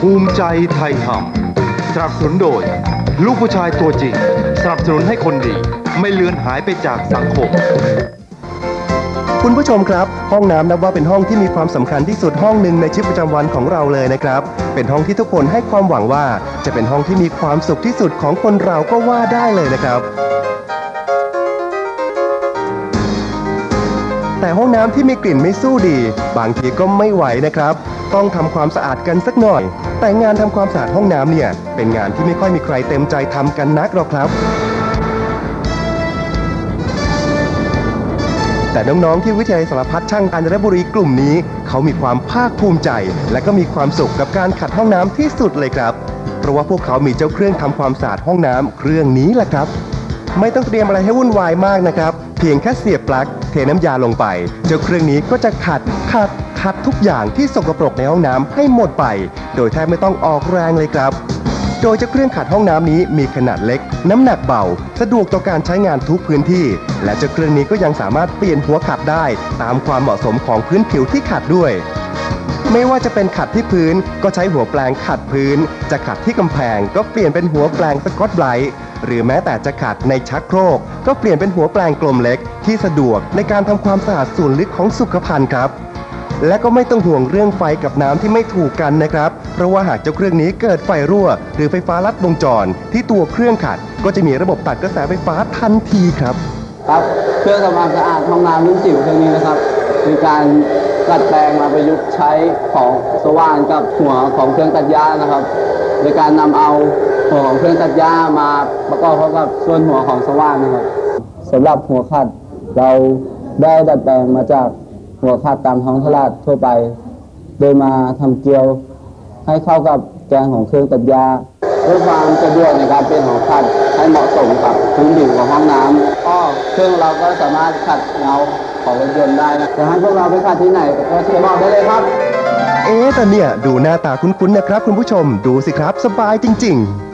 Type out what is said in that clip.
ภูมิใจไทยทำสนับสนุนโดย ลูกผู้ชายตัวจริง สนับสนุนให้คนดี ไม่เลือนหายไปจากสังคม คุณผู้ชมครับ ห้องน้ำนับว่าเป็นห้องที่มีความสำคัญที่สุดห้องหนึ่งในชีวิตประจำวันของเราเลยนะครับ เป็นห้องที่ทุกคนให้ความหวังว่า จะเป็นห้องที่มีความสุขที่สุดของคนเราก็ว่าได้เลยนะครับ แต่ห้องน้ำที่มีกลิ่นไม่สู้ดี บางทีก็ไม่ไหวนะครับ ต้องทำความสะอาดกันสักหน่อย แต่งานทำความสะอาดห้องน้ำเนี่ย เป็นงานที่ไม่ค่อยมีใครเต็มใจทำกันนักหรอกครับ แต่น้องๆที่วิทยาลัยสารพัดช่างกาญจนบุรีกลุ่มนี้ เขามีความภาคภูมิใจ และก็มีความสุขกับการขัดห้องน้ำที่สุดเลยครับ เพราะว่าพวกเขามีเจ้าเครื่องทำความสะอาดห้องน้ำเครื่องนี้แหละครับไม่ต้องเตรียมอะไรให้วุ่นวายมากนะครับ เพียงแค่เสียบปลั๊กเทน้ำยาลงไป เจ้าเครื่องนี้ก็จะขัดขัด ขัดทุกอย่างที่สกปรกในห้องน้ำให้หมดไป โดยแทบไม่ต้องออกแรงเลยครับ โดยเจ้าเครื่องขัดห้องน้ำนี้มีขนาดเล็ก น้ำหนักเบา สะดวกต่อการใช้งานทุกพื้นที่ และเจ้าเครื่องนี้ก็ยังสามารถเปลี่ยนหัวขัดได้ ตามความเหมาะสมของพื้นผิวที่ขัดด้วยไม่ว่าจะเป็นขัดที่พื้นก็ใช้หัวแปลงขัดพื้น จะขัดที่กำแพงก็เปลี่ยนเป็นหัวแปลงสกอตไบรท์หรือแม้แต่จะขัดในชักโครก ก็เปลี่ยนเป็นหัวแปลงกลมเล็ก ที่สะดวกในการทำความสะอาดส่วนลึกของสุขภัณฑ์ครับ และก็ไม่ต้องห่วงเรื่องไฟกับน้ำที่ไม่ถูกกันนะครับ เพราะว่าหากเจ้าเครื่องนี้เกิดไฟรั่ว หรือไฟฟ้าลัดวงจร ที่ตัวเครื่องขัด ก็จะมีระบบตัดกระแสไฟฟ้าทันทีครับ ครับเครื่องทำความสะอาดห้องน้ำรุ่นจิ๋วเครื่องนี้นะครับ มีการดัดแปลงมาประยุกต์ใช้ของสว่านกับหัวของเครื่องตัดหญ้านะครับโดยการนำเอาหัวของเครื่องตัดหญ้ามาประกอบเข้ากับส่วนหัวของสว่านนะครับสำหรับหัวขัดเราได้ดัดแปลงมาจาก หัวขัดตามท้องตลาดทั่วไป โดยมาทำเกลียว ให้เข้ากับแกนของเครื่องตัดหญ้าเพื่อความสะดวกในการเป็นหัวขัดให้เหมาะสมกับพื้นผิวของห้องน้ำก็เครื่องเราก็สามารถขัดเงาของรถยนต์ได้นะจะให้พวกเราไปขัดที่ไหนก็เชิญบอกได้เลยครับเอ๊แต่เนี่ย ดูหน้าตาคุ้นๆนะครับ คุณผู้ชมดูสิครับสบายจริง ๆ